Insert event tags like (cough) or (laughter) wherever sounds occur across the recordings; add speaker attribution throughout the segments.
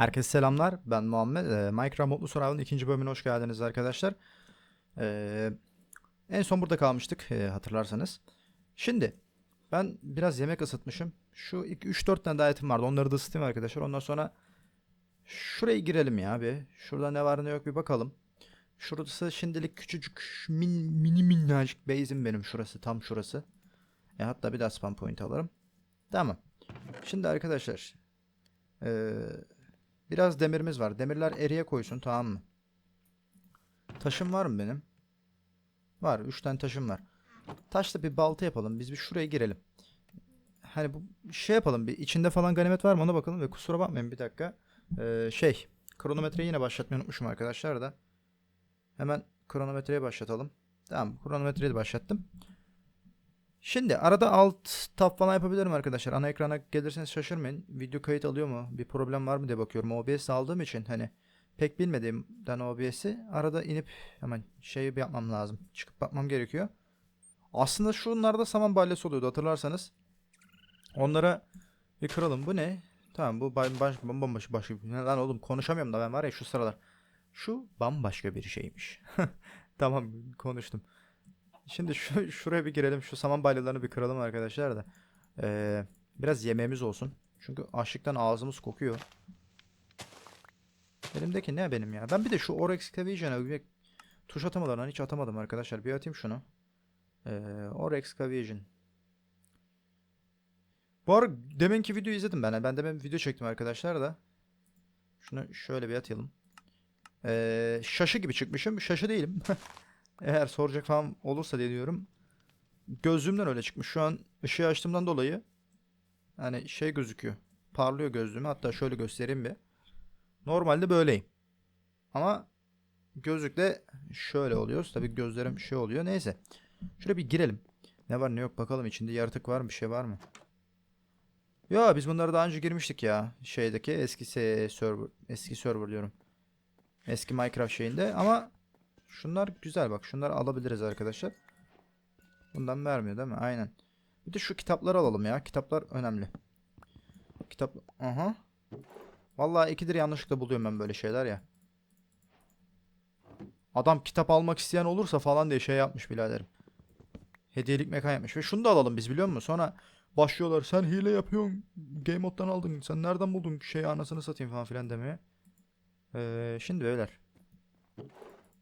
Speaker 1: Herkese selamlar. Ben Muhammed. Ee, Minecraft Mutlu Survival'ın ikinci bölümüne hoş geldiniz arkadaşlar. Ee, en son burada kalmıştık e, hatırlarsanız. Şimdi ben biraz yemek ısıtmışım. Şu 3-4 tane daha vardı. Onları da ısıtayım arkadaşlar. Ondan sonra şuraya girelim ya bir. Şurada ne var ne yok bir bakalım. Şurası şimdilik küçücük min, mini minnacık base'im benim şurası tam şurası. E, hatta bir daha spam point alırım. Tamam. Şimdi arkadaşlar eee Biraz demirimiz var. Demirler eriye koysun tamam mı? Taşım var mı benim? Var. 3 tane taşım var. Taşla bir balta yapalım. Biz bir şuraya girelim. Hani bu şey yapalım. Bir içinde falan ganimet var mı ona bakalım. Ve kusura bakmayın bir dakika. Ee, şey. Kronometreyi yine başlatmayı unutmuşum arkadaşlar da. Hemen kronometreyi başlatalım. Tamam. Kronometreyi de başlattım. Şimdi arada alt tab falan yapabilirim arkadaşlar. Ana ekrana gelirseniz şaşırmayın. Video kayıt alıyor mu? Bir problem var mı diye bakıyorum. OBS aldığım için hani pek bilmediğimden OBS'i arada inip hemen şeyi bir yapmam lazım. Çıkıp bakmam gerekiyor. Aslında şunlarda saman balyası oluyordu hatırlarsanız. Onlara bir kıralım. Bu ne? Tamam bu baş, baş, bambaşka başka bir... Lan oğlum konuşamıyorum da ben var ya şu sıralar. Şu bambaşka bir şeymiş. (laughs) tamam konuştum. Şimdi şu (laughs) şuraya bir girelim. Şu saman balyalarını bir kıralım arkadaşlar da. Ee, biraz yemeğimiz olsun. Çünkü açlıktan ağzımız kokuyor. Elimdeki ne benim ya? Ben bir de şu Ore Excavation'a tuş atamadan hiç atamadım arkadaşlar. Bir atayım şunu. Ee, Ore Excavation. Bu arada deminki videoyu izledim ben. Ben demin video çektim arkadaşlar da. Şunu şöyle bir atayalım. Ee, şaşı gibi çıkmışım. Şaşı değilim. (laughs) Eğer soracak falan olursa diye diyorum. Gözlüğümden öyle çıkmış. Şu an ışığı açtığımdan dolayı hani şey gözüküyor. Parlıyor gözlüğüme. Hatta şöyle göstereyim bir. Normalde böyleyim. Ama gözlükle şöyle oluyoruz. Tabii gözlerim şey oluyor. Neyse. Şöyle bir girelim. Ne var ne yok bakalım. içinde yaratık var mı? Bir şey var mı? Ya biz bunları daha önce girmiştik ya. Şeydeki eski se- server. Eski server diyorum. Eski Minecraft şeyinde ama Şunlar güzel bak. Şunları alabiliriz arkadaşlar. Bundan vermiyor değil mi? Aynen. Bir de şu kitapları alalım ya. Kitaplar önemli. Kitap... Aha. Vallahi ikidir yanlışlıkla buluyorum ben böyle şeyler ya. Adam kitap almak isteyen olursa falan diye şey yapmış biraderim. Hediyelik mekan yapmış. Ve şunu da alalım biz biliyor musun? Sonra başlıyorlar. Sen hile yapıyorsun. Game moddan aldın. Sen nereden buldun şey anasını satayım falan filan demeye. Ee, şimdi beyler.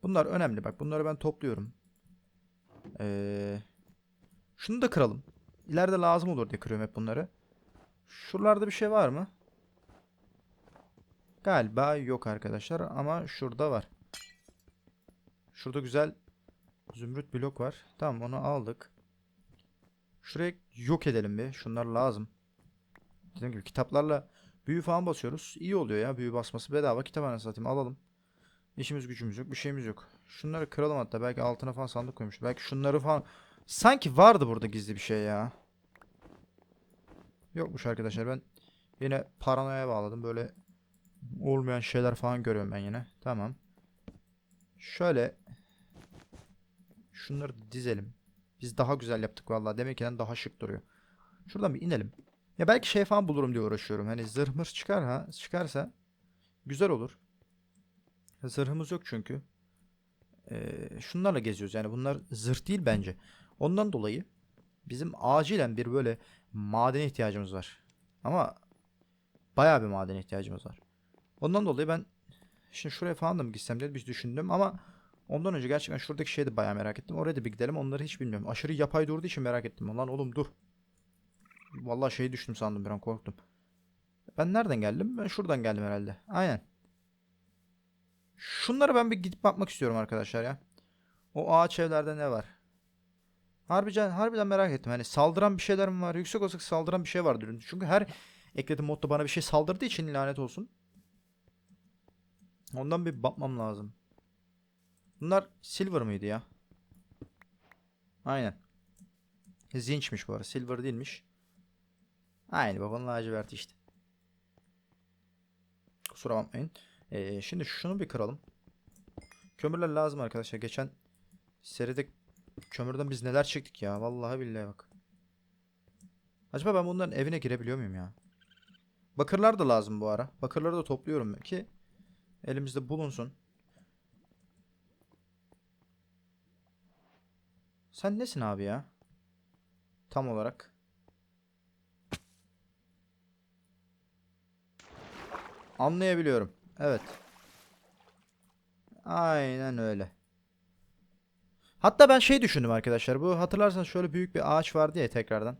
Speaker 1: Bunlar önemli bak. Bunları ben topluyorum. Ee, şunu da kıralım. İleride lazım olur diye kırıyorum hep bunları. Şuralarda bir şey var mı? Galiba yok arkadaşlar ama şurada var. Şurada güzel zümrüt blok var. Tamam onu aldık. Şuraya yok edelim bir. Şunlar lazım. Dediğim gibi kitaplarla büyü falan basıyoruz. İyi oluyor ya büyü basması bedava. Kitap anasını satayım alalım. İşimiz gücümüz yok. Bir şeyimiz yok. Şunları kıralım hatta. Belki altına falan sandık koymuş. Belki şunları falan. Sanki vardı burada gizli bir şey ya. Yokmuş arkadaşlar. Ben yine paranoya bağladım. Böyle olmayan şeyler falan görüyorum ben yine. Tamam. Şöyle şunları dizelim. Biz daha güzel yaptık vallahi. Demek ki daha şık duruyor. Şuradan bir inelim. Ya belki şey falan bulurum diye uğraşıyorum. Hani zırh mır çıkar ha. Çıkarsa güzel olur. Zırhımız yok çünkü. Ee, şunlarla geziyoruz. Yani bunlar zırh değil bence. Ondan dolayı bizim acilen bir böyle maden ihtiyacımız var. Ama bayağı bir maden ihtiyacımız var. Ondan dolayı ben şimdi şuraya falan da mı gitsem diye bir düşündüm ama ondan önce gerçekten şuradaki şeyi de bayağı merak ettim. Oraya da bir gidelim. Onları hiç bilmiyorum. Aşırı yapay durduğu için merak ettim. Lan oğlum dur. Vallahi şeyi düştüm sandım bir an korktum. Ben nereden geldim? Ben şuradan geldim herhalde. Aynen. Şunları ben bir gidip bakmak istiyorum arkadaşlar ya. O ağaç evlerde ne var? Harbiden, harbiden merak ettim. Hani saldıran bir şeyler mi var? Yüksek olsak saldıran bir şey var diyorum. Çünkü her eklediğim modda bana bir şey saldırdığı için lanet olsun. Ondan bir bakmam lazım. Bunlar silver mıydı ya? Aynen. Zinçmiş bu arada. Silver değilmiş. Aynı babanın laciverti işte. Kusura bakmayın. Ee, şimdi şunu bir kıralım. Kömürler lazım arkadaşlar. Geçen seride kömürden biz neler çektik ya. Vallahi billahi bak. Acaba ben bunların evine girebiliyor muyum ya? Bakırlar da lazım bu ara. Bakırları da topluyorum ki elimizde bulunsun. Sen nesin abi ya? Tam olarak. Anlayabiliyorum. Evet. Aynen öyle. Hatta ben şey düşündüm arkadaşlar. Bu hatırlarsanız şöyle büyük bir ağaç vardı ya tekrardan.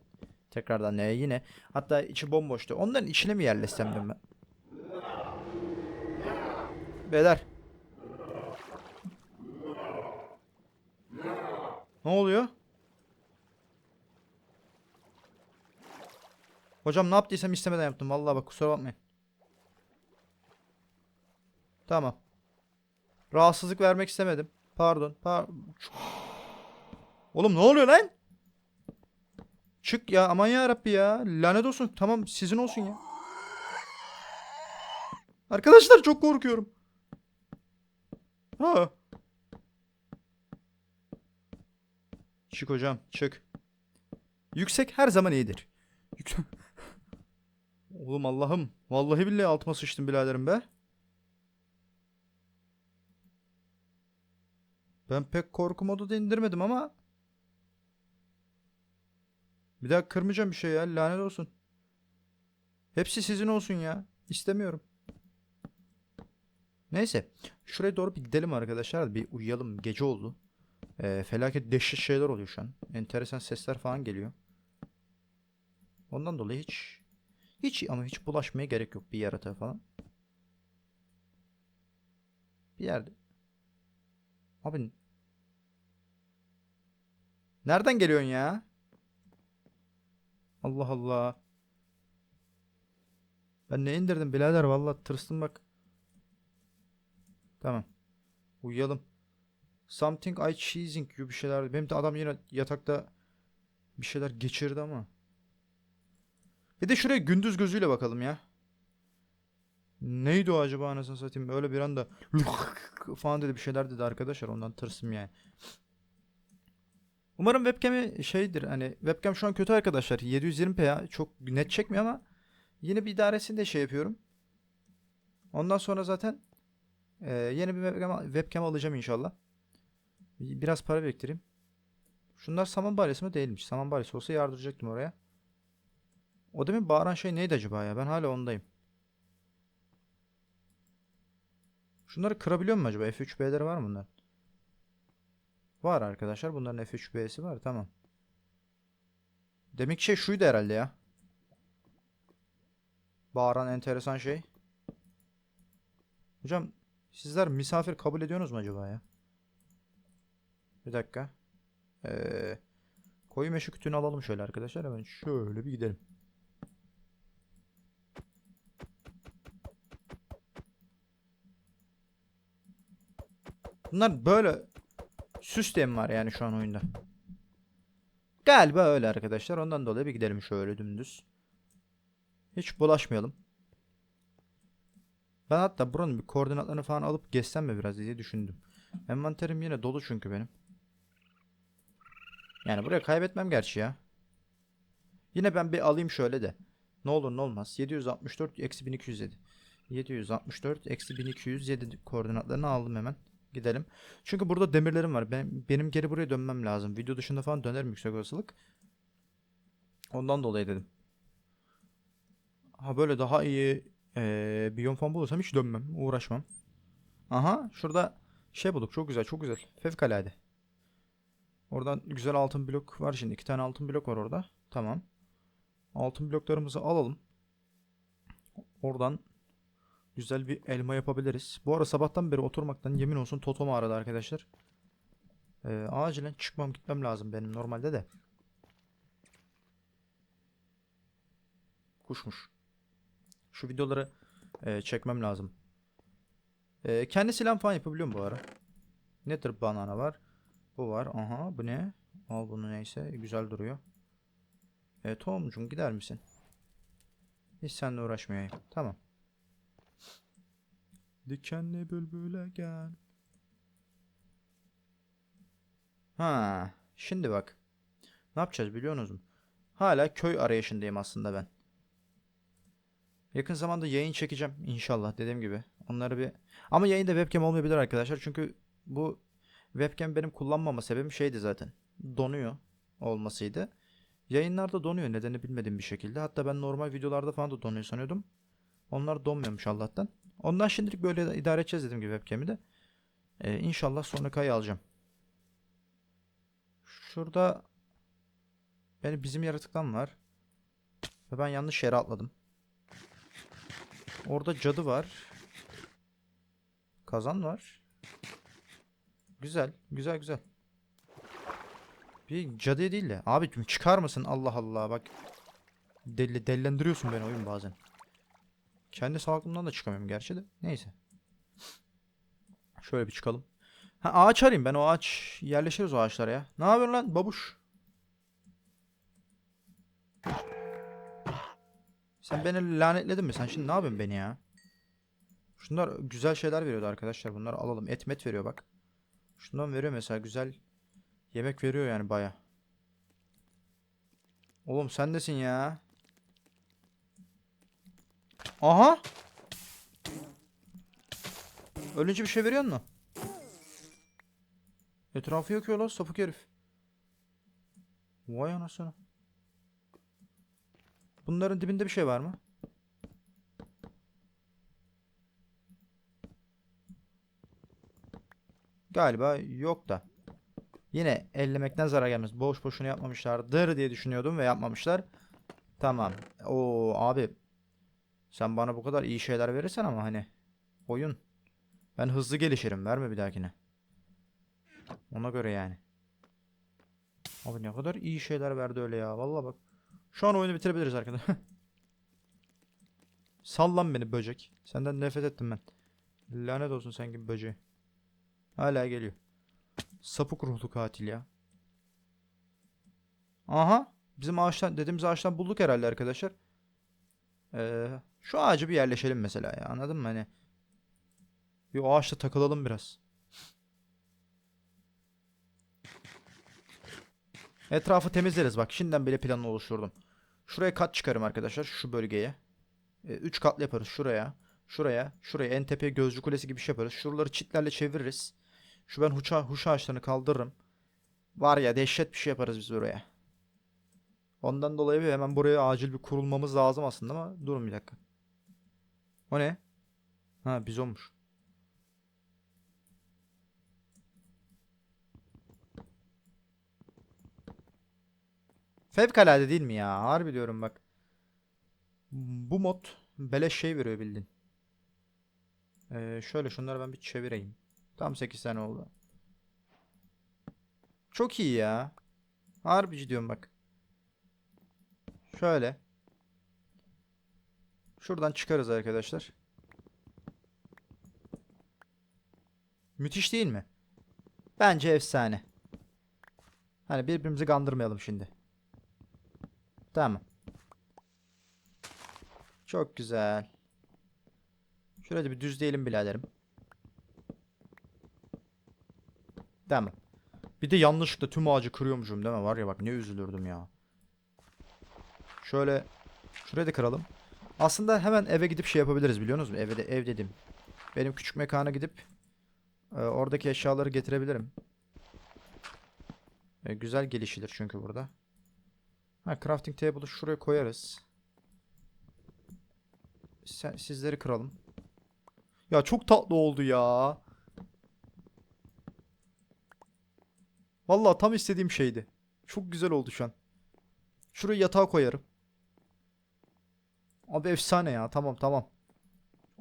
Speaker 1: Tekrardan ne yine. Hatta içi bomboştu. Onların içine mi yerleşsem ben. Beyler. Ne oluyor? Hocam ne yaptıysam istemeden yaptım. Vallahi bak kusura bakmayın. Tamam. Rahatsızlık vermek istemedim. Pardon. Par Oğlum ne oluyor lan? Çık ya aman ya Rabbi ya. Lanet olsun. Tamam sizin olsun ya. Arkadaşlar çok korkuyorum. Ha. Çık hocam çık. Yüksek her zaman iyidir. Yük- (laughs) Oğlum Allah'ım. Vallahi billahi altıma sıçtım biraderim be. Ben pek korku modu da indirmedim ama. Bir daha kırmayacağım bir şey ya. Lanet olsun. Hepsi sizin olsun ya. İstemiyorum. Neyse. Şuraya doğru bir gidelim arkadaşlar. Bir uyuyalım. Gece oldu. Ee, felaket dehşet şeyler oluyor şu an. Enteresan sesler falan geliyor. Ondan dolayı hiç hiç ama hiç bulaşmaya gerek yok bir yaratığa falan. Bir yerde. Abi Nereden geliyorsun ya? Allah Allah. Ben ne indirdim birader vallahi tırstım bak. Tamam. Uyuyalım. Something I cheesing gibi bir şeyler. Benim de adam yine yatakta bir şeyler geçirdi ama. Bir de şuraya gündüz gözüyle bakalım ya. Neydi o acaba anasını satayım? Öyle bir anda (laughs) falan dedi bir şeyler dedi arkadaşlar ondan tırsım yani. Umarım webcam'i şeydir hani webcam şu an kötü arkadaşlar 720p ya çok net çekmiyor ama yine bir idaresinde şey yapıyorum. Ondan sonra zaten e, yeni bir webcam, webcam alacağım inşallah. Bir- Biraz para biriktireyim. Şunlar saman balyası mı değilmiş. Saman balyası olsa yardıracaktım oraya. O demin bağıran şey neydi acaba ya? Ben hala ondayım. Şunları kırabiliyor mu acaba? F3B'leri var mı bunlar? Var arkadaşlar. Bunların F3B'si var. Tamam. Demek şey şuydu herhalde ya. Bağıran enteresan şey. Hocam sizler misafir kabul ediyorsunuz mu acaba ya? Bir dakika. Ee, koyu meşe kütüğünü alalım şöyle arkadaşlar. Hemen şöyle bir gidelim. Bunlar böyle sistem var yani şu an oyunda. Galiba öyle arkadaşlar. Ondan dolayı bir gidelim şöyle dümdüz. Hiç bulaşmayalım. Ben hatta buranın bir koordinatlarını falan alıp gezsem mi biraz diye düşündüm. Envanterim yine dolu çünkü benim. Yani buraya kaybetmem gerçi ya. Yine ben bir alayım şöyle de. Ne olur ne olmaz. 764 eksi 1207. 764 eksi 1207 koordinatlarını aldım hemen. Gidelim. Çünkü burada demirlerim var. Ben, benim geri buraya dönmem lazım. Video dışında falan dönerim yüksek olasılık. Ondan dolayı dedim. Ha böyle daha iyi eee biyom falan bulursam hiç dönmem. Uğraşmam. Aha şurada şey bulduk. Çok güzel çok güzel. Fevkalade. Oradan güzel altın blok var şimdi. iki tane altın blok var orada. Tamam. Altın bloklarımızı alalım. Oradan güzel bir elma yapabiliriz. Bu ara sabahtan beri oturmaktan yemin olsun totom ağrıdı arkadaşlar. Ee, acilen çıkmam gitmem lazım benim normalde de. Kuşmuş. Şu videoları e, çekmem lazım. E, kendi silahım falan yapabiliyorum bu ara. Nedir banana var. Bu var. Aha bu ne? Al bunu neyse. Güzel duruyor. E, tohumcum gider misin? Hiç seninle uğraşmayayım. Tamam. Dikenli bülbüle gel. Ha, şimdi bak. Ne yapacağız biliyor musunuz? Hala köy arayışındayım aslında ben. Yakın zamanda yayın çekeceğim inşallah dediğim gibi. Onları bir ama yayında webcam olmayabilir arkadaşlar. Çünkü bu webcam benim kullanmama sebebim şeydi zaten. Donuyor olmasıydı. Yayınlarda donuyor nedeni bilmediğim bir şekilde. Hatta ben normal videolarda falan da donuyor sanıyordum. Onlar donmuyormuş Allah'tan. Ondan şimdilik böyle idare edeceğiz dediğim gibi webcam'i de. Ee, inşallah sonraki ay alacağım. Şurada benim bizim yaratıktan var. Ve ben yanlış yere atladım. Orada cadı var. Kazan var. Güzel, güzel, güzel. Bir cadı değil de. Abi çıkar mısın? Allah Allah bak. Deli, dellendiriyorsun beni oyun bazen. Kendi sağlığımdan da çıkamıyorum gerçi de. Neyse. Şöyle bir çıkalım. Ha ağaç arayayım ben o ağaç yerleşiriz o ağaçlara ya. Ne yapıyorsun lan babuş? Sen beni lanetledin mi? Sen şimdi ne yapıyorsun beni ya? Şunlar güzel şeyler veriyordu arkadaşlar. Bunları alalım. Et met veriyor bak. Şundan veriyor mesela güzel yemek veriyor yani baya. Oğlum sen nesin ya? Aha! Ölünce bir şey veriyor mu? Etrafı yakıyor lan sapık herif. Vay anasını. Bunların dibinde bir şey var mı? Galiba yok da. Yine ellemekten zarar gelmez. Boş boşuna yapmamışlardır diye düşünüyordum ve yapmamışlar. Tamam. Oo abi. Sen bana bu kadar iyi şeyler verirsen ama hani oyun. Ben hızlı gelişirim. Verme bir dahakine. Ona göre yani. Abi ne kadar iyi şeyler verdi öyle ya. Vallahi bak. Şu an oyunu bitirebiliriz arkadaşlar. (laughs) Sallan beni böcek. Senden nefret ettim ben. Lanet olsun sen gibi böceğe. Hala geliyor. Sapık ruhlu katil ya. Aha. Bizim ağaçtan dediğimiz ağaçtan bulduk herhalde arkadaşlar. Ee, şu ağacı bir yerleşelim mesela ya. Anladın mı hani? Bir o ağaçta takılalım biraz. Etrafı temizleriz bak. Şimdiden bile planını oluşturdum. Şuraya kat çıkarım arkadaşlar. Şu bölgeye. 3 katlı yaparız. Şuraya. Şuraya. Şuraya. En tepeye gözcü kulesi gibi şey yaparız. Şuraları çitlerle çeviririz. Şu ben huça, huş ağaçlarını kaldırırım. Var ya dehşet bir şey yaparız biz buraya. Ondan dolayı hemen buraya acil bir kurulmamız lazım aslında ama durun bir dakika. O ne? Ha bizonmuş. Fevkalade değil mi ya? Harbi diyorum bak. Bu mod beleş şey veriyor bildin. Ee, şöyle şunları ben bir çevireyim. Tam 8 tane oldu. Çok iyi ya. Harbici diyorum bak. Şöyle. Şuradan çıkarız arkadaşlar. Müthiş değil mi? Bence efsane. Hani birbirimizi kandırmayalım şimdi. Tamam. Çok güzel. De bir düzleyelim biraderim. Tamam. Bir de yanlışlıkla tüm ağacı kırıyormuşum değil mi? Var ya bak ne üzülürdüm ya. Şöyle şurayı da kıralım. Aslında hemen eve gidip şey yapabiliriz biliyorsunuz mu? Eve de ev dedim. Benim küçük mekana gidip e, oradaki eşyaları getirebilirim. E, güzel gelişilir çünkü burada. Ha crafting table'ı şuraya koyarız. Sen, sizleri kıralım. Ya çok tatlı oldu ya. Vallahi tam istediğim şeydi. Çok güzel oldu şu an. Şuraya yatağa koyarım. Abi efsane ya. Tamam tamam.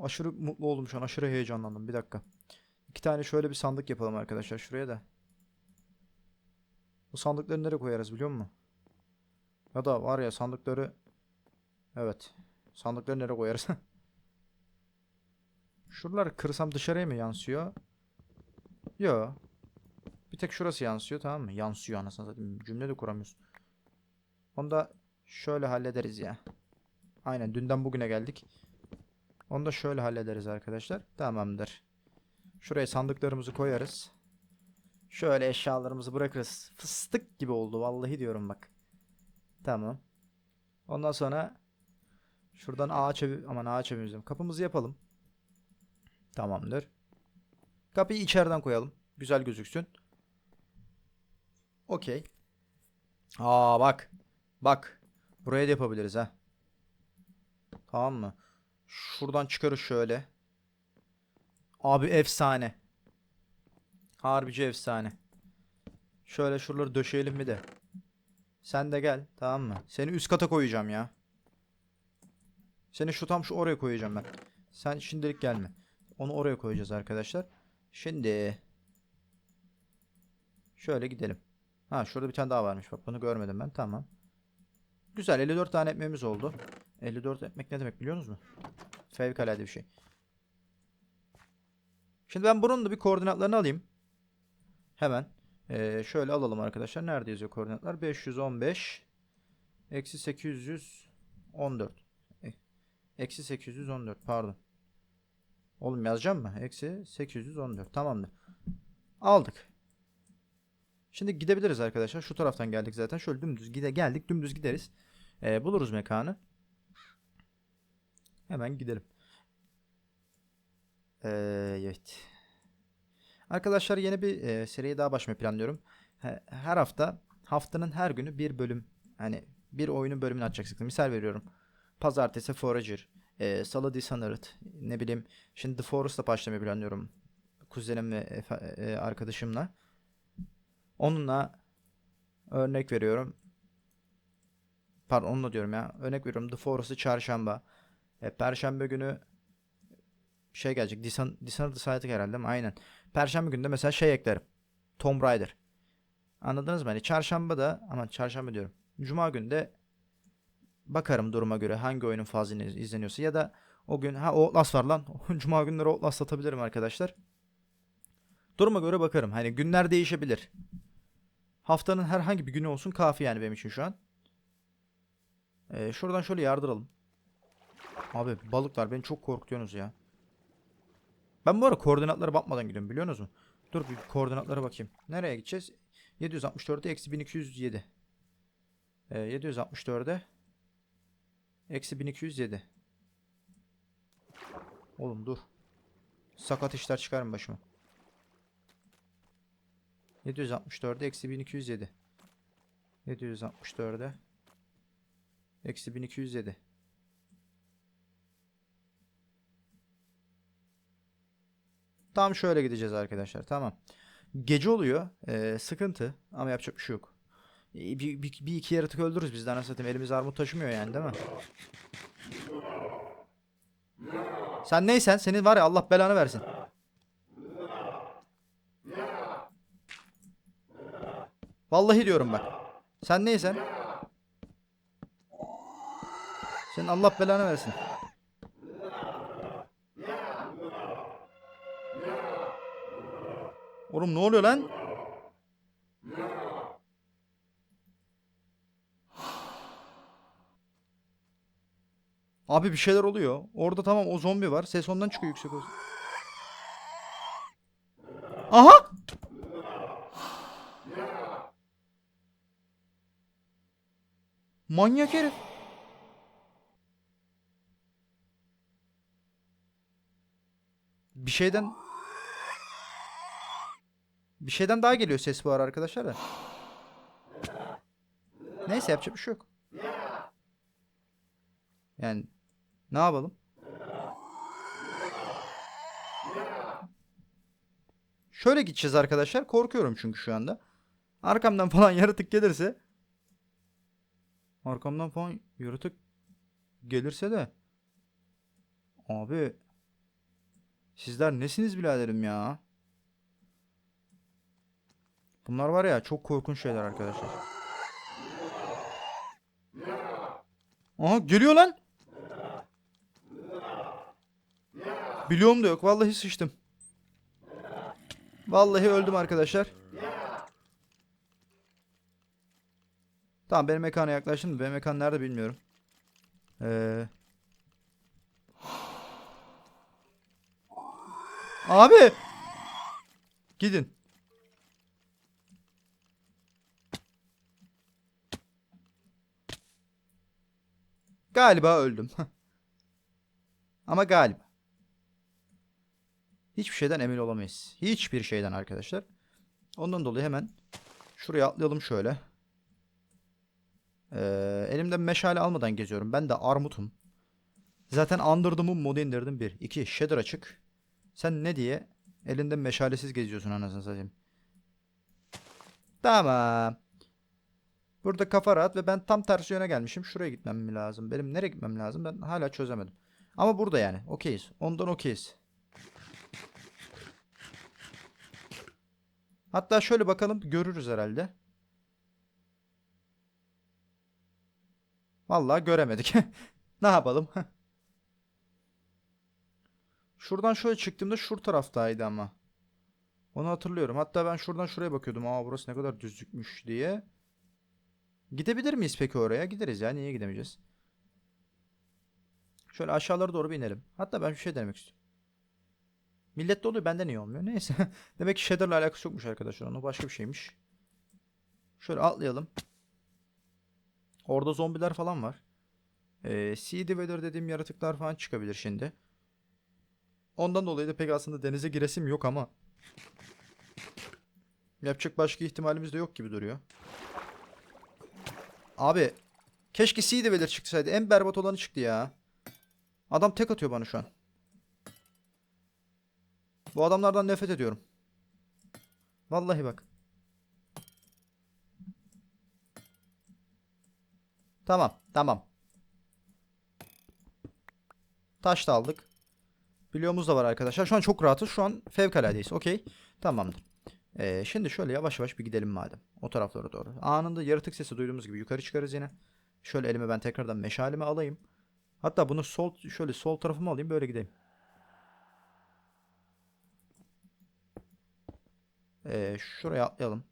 Speaker 1: Aşırı mutlu oldum şu an. Aşırı heyecanlandım. Bir dakika. İki tane şöyle bir sandık yapalım arkadaşlar. Şuraya da. Bu sandıkları nereye koyarız biliyor musun? Ya da var ya sandıkları. Evet. Sandıkları nereye koyarız? (laughs) Şuraları kırsam dışarıya mı yansıyor? Yo. Bir tek şurası yansıyor tamam mı? Yansıyor anasını satayım. Cümle de kuramıyorsun. Onu da şöyle hallederiz ya. Aynen dünden bugüne geldik. Onu da şöyle hallederiz arkadaşlar. Tamamdır. Şuraya sandıklarımızı koyarız. Şöyle eşyalarımızı bırakırız. Fıstık gibi oldu vallahi diyorum bak. Tamam. Ondan sonra Şuradan ağaç evi aman ağaç evimizim. Kapımızı yapalım. Tamamdır. Kapıyı içeriden koyalım. Güzel gözüksün. Okey. Aa bak. Bak. Buraya da yapabiliriz ha. Tamam mı? Şuradan çıkarız şöyle. Abi efsane. Harbici efsane. Şöyle şuraları döşeyelim bir de. Sen de gel tamam mı? Seni üst kata koyacağım ya. Seni şu tam şu oraya koyacağım ben. Sen şimdilik gelme. Onu oraya koyacağız arkadaşlar. Şimdi şöyle gidelim. Ha şurada bir tane daha varmış. Bak bunu görmedim ben. Tamam. Güzel 54 tane ekmeğimiz oldu. 54 ekmek ne demek biliyor musunuz? Fevkalade bir şey. Şimdi ben bunun da bir koordinatlarını alayım. Hemen. Ee, şöyle alalım arkadaşlar. Nerede yazıyor koordinatlar? 515 eksi 814. E, Eksi 814 pardon. Oğlum yazacağım mı? Eksi 814. Tamamdır. Aldık. Şimdi gidebiliriz arkadaşlar. Şu taraftan geldik zaten. Şöyle dümdüz gide geldik. Dümdüz gideriz. Ee, buluruz mekanı. Hemen gidelim. Ee, evet. Arkadaşlar yeni bir e, seriye daha başlamayı planlıyorum. He- Her hafta haftanın her günü bir bölüm hani bir oyunun bölümünü açacaksınız. Misal veriyorum. Pazartesi Forager, e, Salı Dishonored, ne bileyim şimdi The Forest'la başlamayı planlıyorum. Kuzenim ve e, arkadaşımla. Onunla örnek veriyorum. Pardon onunla diyorum ya. Örnek veriyorum The Forest'ı çarşamba. E, Perşembe günü şey gelecek. Dishonored, Dishonored saydık herhalde mi? Aynen. Perşembe günü de mesela şey eklerim. Tomb Raider. Anladınız mı? Hani çarşamba da ama çarşamba diyorum. Cuma günü de bakarım duruma göre hangi oyunun fazla iz- izleniyorsa ya da o gün ha Outlast var lan. (laughs) Cuma günleri Outlast atabilirim arkadaşlar. Duruma göre bakarım. Hani günler değişebilir. Haftanın herhangi bir günü olsun kafi yani benim için şu an. Ee, şuradan şöyle yardıralım. Abi balıklar beni çok korkutuyorsunuz ya. Ben bu ara koordinatlara bakmadan gidiyorum biliyorsunuz mu? Dur bir koordinatlara bakayım. Nereye gideceğiz? 764'e eksi 1207. Ee, 764'e eksi 1207. Oğlum dur. Sakat işler çıkar mı başıma? 764'e eksi 1207. 764'e eksi 1207. Tam şöyle gideceğiz arkadaşlar. Tamam. Gece oluyor. Ee, sıkıntı. Ama yapacak bir şey yok. Ee, Bir, bir, bir iki yaratık öldürürüz biz de anasını. Elimiz armut taşımıyor yani değil mi? Sen neysen senin var ya Allah belanı versin. Vallahi diyorum bak. Sen neysen. Senin Allah belanı versin. Oğlum ne oluyor lan? Abi bir şeyler oluyor. Orada tamam o zombi var. Ses ondan çıkıyor yüksek olsun. Aha! Manyak herif. Bir şeyden bir şeyden daha geliyor ses bu ara arkadaşlar da. Neyse yapacak bir şey yok. Yani ne yapalım? Şöyle gideceğiz arkadaşlar. Korkuyorum çünkü şu anda. Arkamdan falan (laughs) yaratık gelirse Arkamdan falan yaratık gelirse de Abi Sizler nesiniz biraderim ya? Bunlar var ya çok korkunç şeyler arkadaşlar. Aha geliyor lan. Biliyorum da yok. Vallahi sıçtım. Vallahi öldüm arkadaşlar. Tamam benim mekana yaklaştım benim mekan nerede bilmiyorum. Ee... Abi! Gidin. Galiba öldüm. (laughs) Ama galiba. Hiçbir şeyden emin olamayız. Hiçbir şeyden arkadaşlar. Ondan dolayı hemen şuraya atlayalım şöyle. Ee, elimde meşale almadan geziyorum. Ben de armutum. Zaten Underdog'un modu indirdim. 1. 2. Shader açık. Sen ne diye elinde meşalesiz geziyorsun anasını satayım. Tamam. Burada kafa rahat ve ben tam tersi yöne gelmişim. Şuraya gitmem mi lazım? Benim nereye gitmem lazım? Ben hala çözemedim. Ama burada yani. Okeyiz. Ondan okeyiz. Hatta şöyle bakalım görürüz herhalde. Vallahi göremedik. (laughs) ne yapalım? (laughs) Şuradan şöyle çıktığımda şu taraftaydı ama. Onu hatırlıyorum. Hatta ben şuradan şuraya bakıyordum. Aa burası ne kadar düzlükmüş diye. Gidebilir miyiz peki oraya? Gideriz ya. Niye gidemeyeceğiz? Şöyle aşağılara doğru bir inelim. Hatta ben bir şey denemek istiyorum. Millette oluyor bende niye olmuyor? Neyse. (laughs) Demek ki Shader'la alakası yokmuş arkadaşlar. Onu başka bir şeymiş. Şöyle atlayalım. Orada zombiler falan var. Ee, Sea Divider dediğim yaratıklar falan çıkabilir şimdi. Ondan dolayı da pek aslında denize giresim yok ama yapacak başka ihtimalimiz de yok gibi duruyor. Abi keşke Sea Divider çıksaydı. En berbat olanı çıktı ya. Adam tek atıyor bana şu an. Bu adamlardan nefret ediyorum. Vallahi bak. Tamam, tamam. Taş da aldık. Bloğumuz da var arkadaşlar. Şu an çok rahatız. Şu an fevkaladeyiz. Okey. Tamamdır. Ee, şimdi şöyle yavaş yavaş bir gidelim madem. O taraflara doğru. Anında yaratık sesi duyduğumuz gibi yukarı çıkarız yine. Şöyle elime ben tekrardan meşalemi alayım. Hatta bunu sol şöyle sol tarafıma alayım böyle gideyim. Ee, şuraya atlayalım.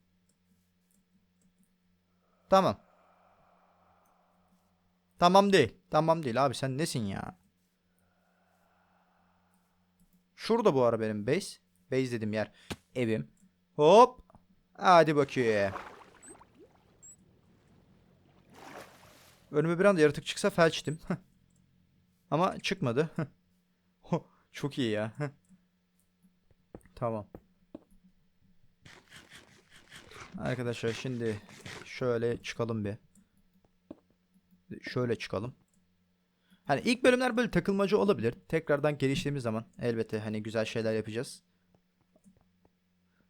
Speaker 1: Tamam. Tamam değil. Tamam değil abi sen nesin ya? Şurada bu ara benim base. Base dediğim yer. Evim. Hop. Hadi bakayım. Önüme bir anda yaratık çıksa felçtim. Ama çıkmadı. Çok iyi ya. tamam. Arkadaşlar şimdi şöyle çıkalım bir. Şöyle çıkalım. Hani ilk bölümler böyle takılmacı olabilir. Tekrardan geliştiğimiz zaman elbette hani güzel şeyler yapacağız.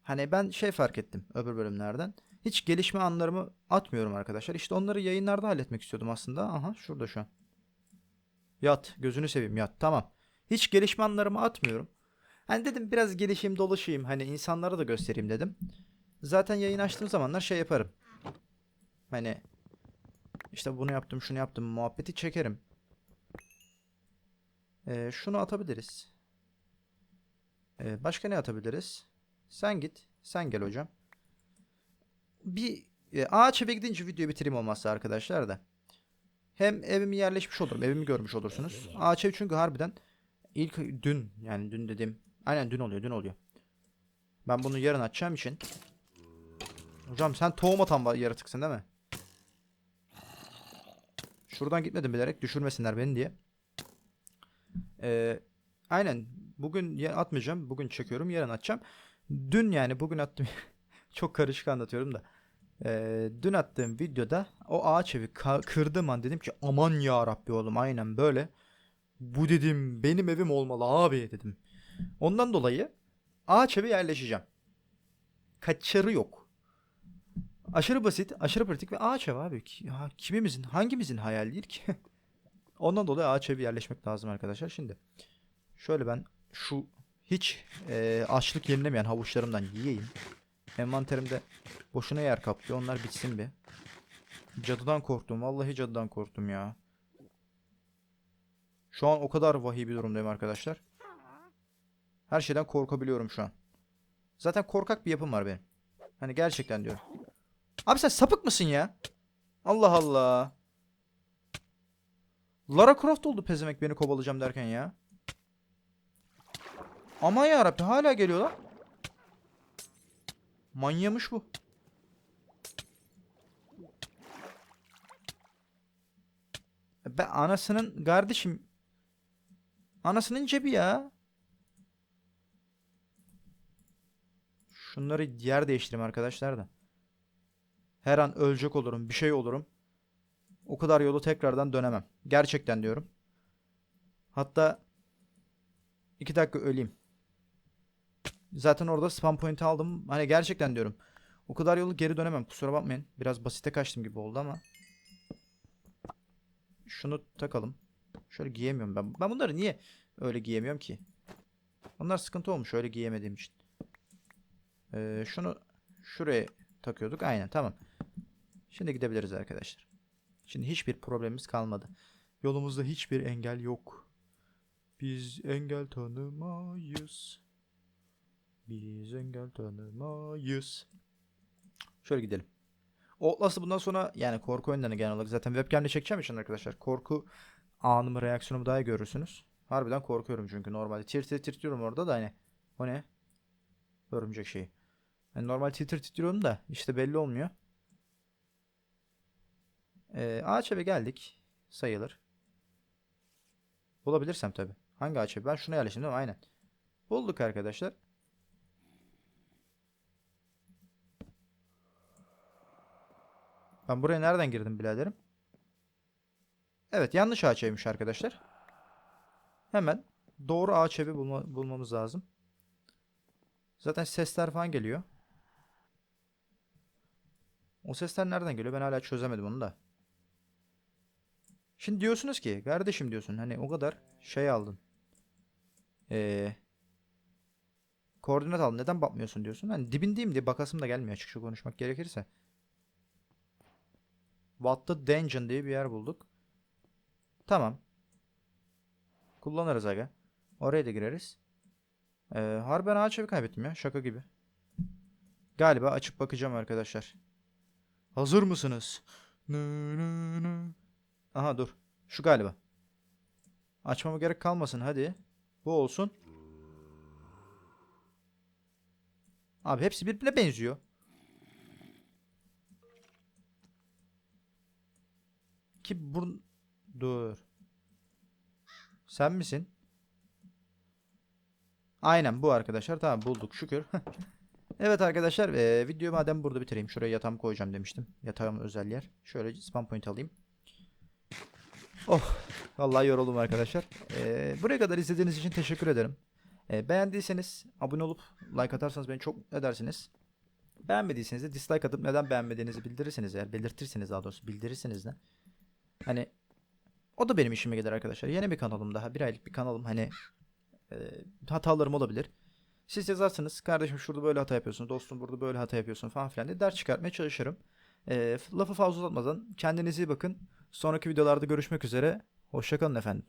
Speaker 1: Hani ben şey fark ettim öbür bölümlerden. Hiç gelişme anlarımı atmıyorum arkadaşlar. İşte onları yayınlarda halletmek istiyordum aslında. Aha şurada şu an. Yat. Gözünü seveyim yat. Tamam. Hiç gelişme anlarımı atmıyorum. Hani dedim biraz gelişeyim dolaşayım. Hani insanlara da göstereyim dedim. Zaten yayın açtığım zamanlar şey yaparım. Hani işte bunu yaptım şunu yaptım muhabbeti çekerim. Ee, şunu atabiliriz. Ee, başka ne atabiliriz? Sen git. Sen gel hocam. Bir e, ağaç eve gidince videoyu bitireyim olmazsa arkadaşlar da. Hem evimi yerleşmiş olurum. Evimi görmüş olursunuz. Ağaç ev çünkü harbiden ilk dün yani dün dedim. Aynen dün oluyor dün oluyor. Ben bunu yarın açacağım için. Hocam sen tohum atan yaratıksın değil mi? Şuradan gitmedim bilerek düşürmesinler beni diye. Ee, aynen bugün ya- atmayacağım. Bugün çekiyorum yarın atacağım. Dün yani bugün attım. (laughs) Çok karışık anlatıyorum da. Ee, dün attığım videoda o ağaç evi kırdığım an dedim ki aman ya Rabbi oğlum aynen böyle. Bu dedim benim evim olmalı abi dedim. Ondan dolayı ağaç eve yerleşeceğim. Kaçarı yok. Aşırı basit, aşırı pratik ve ağaç ev abi. Ya, kimimizin, hangimizin hayal değil ki? (laughs) Ondan dolayı ağaç evi yerleşmek lazım arkadaşlar. Şimdi şöyle ben şu hiç e, açlık yenilemeyen havuçlarımdan yiyeyim. Envanterimde boşuna yer kaplıyor. Onlar bitsin bir. Cadıdan korktum. Vallahi cadıdan korktum ya. Şu an o kadar vahiy bir durumdayım arkadaşlar. Her şeyden korkabiliyorum şu an. Zaten korkak bir yapım var benim. Hani gerçekten diyorum. Abi sen sapık mısın ya? Allah Allah. Lara Croft oldu pezemek beni kovalayacağım derken ya. Aman yarabbi hala geliyor lan. Manyamış bu. Ben anasının kardeşim. Anasının cebi ya. Şunları yer değiştireyim arkadaşlar da. Her an ölecek olurum, bir şey olurum. O kadar yolu tekrardan dönemem. Gerçekten diyorum. Hatta iki dakika öleyim. Zaten orada spam point aldım. Hani gerçekten diyorum. O kadar yolu geri dönemem. Kusura bakmayın. Biraz basite kaçtım gibi oldu ama. Şunu takalım. Şöyle giyemiyorum ben. Ben bunları niye öyle giyemiyorum ki? Onlar sıkıntı olmuş öyle giyemediğim için. Ee, şunu şuraya takıyorduk. Aynen tamam. Şimdi gidebiliriz arkadaşlar. Şimdi hiçbir problemimiz kalmadı. Yolumuzda hiçbir engel yok. Biz engel tanımayız. Biz engel tanımayız. Şöyle gidelim. Outlast'ı bundan sonra yani korku oyunlarını genel olarak zaten webcam'le çekeceğim için arkadaşlar. Korku anımı, reaksiyonumu daha iyi görürsünüz. Harbiden korkuyorum çünkü normalde. Tir tir titriyorum orada da hani. O ne? Örümcek şeyi. Yani normal titir titriyorum da işte belli olmuyor. Ee, ağaç eve geldik. Sayılır. Bulabilirsem tabi. Hangi ağaç evi? Ben şuna yerleştim değil mi? Aynen. Bulduk arkadaşlar. Ben buraya nereden girdim biraderim? Evet yanlış ağaç arkadaşlar. Hemen doğru ağaç evi bulma- bulmamız lazım. Zaten sesler falan geliyor. O sesler nereden geliyor? Ben hala çözemedim onu da. Şimdi diyorsunuz ki kardeşim diyorsun hani o kadar şey aldın. Ee, koordinat aldın neden bakmıyorsun diyorsun. Hani dibindeyim diye bakasım da gelmiyor açıkça konuşmak gerekirse. What the Dungeon diye bir yer bulduk. Tamam. Kullanırız aga. Oraya da gireriz. Ee, harbiden ağaç evi kaybettim ya. Şaka gibi. Galiba açıp bakacağım arkadaşlar. Hazır mısınız? Nı nı nı. Aha dur. Şu galiba. Açmama gerek kalmasın hadi. Bu olsun. Abi hepsi birbirine benziyor. Ki burun... Dur. Sen misin? Aynen bu arkadaşlar. Tamam bulduk şükür. (laughs) evet arkadaşlar eee videoyu madem burada bitireyim. Şuraya yatağımı koyacağım demiştim. Yatağım özel yer. Şöyle spam point alayım. Oh. Vallahi yoruldum arkadaşlar. Eee, buraya kadar izlediğiniz için teşekkür ederim. Eee, beğendiyseniz abone olup like atarsanız beni çok edersiniz. Beğenmediyseniz de dislike atıp neden beğenmediğinizi bildirirseniz eğer belirtirseniz daha doğrusu bildirirseniz de hani o da benim işime gelir arkadaşlar. Yeni bir kanalım daha. Bir aylık bir kanalım. Hani e, hatalarım olabilir. Siz yazarsınız. Kardeşim şurada böyle hata yapıyorsun. Dostum burada böyle hata yapıyorsun falan filan diye ders çıkartmaya çalışırım. E, lafı fazla uzatmadan kendinize iyi bakın. Sonraki videolarda görüşmek üzere. Hoşçakalın efendim.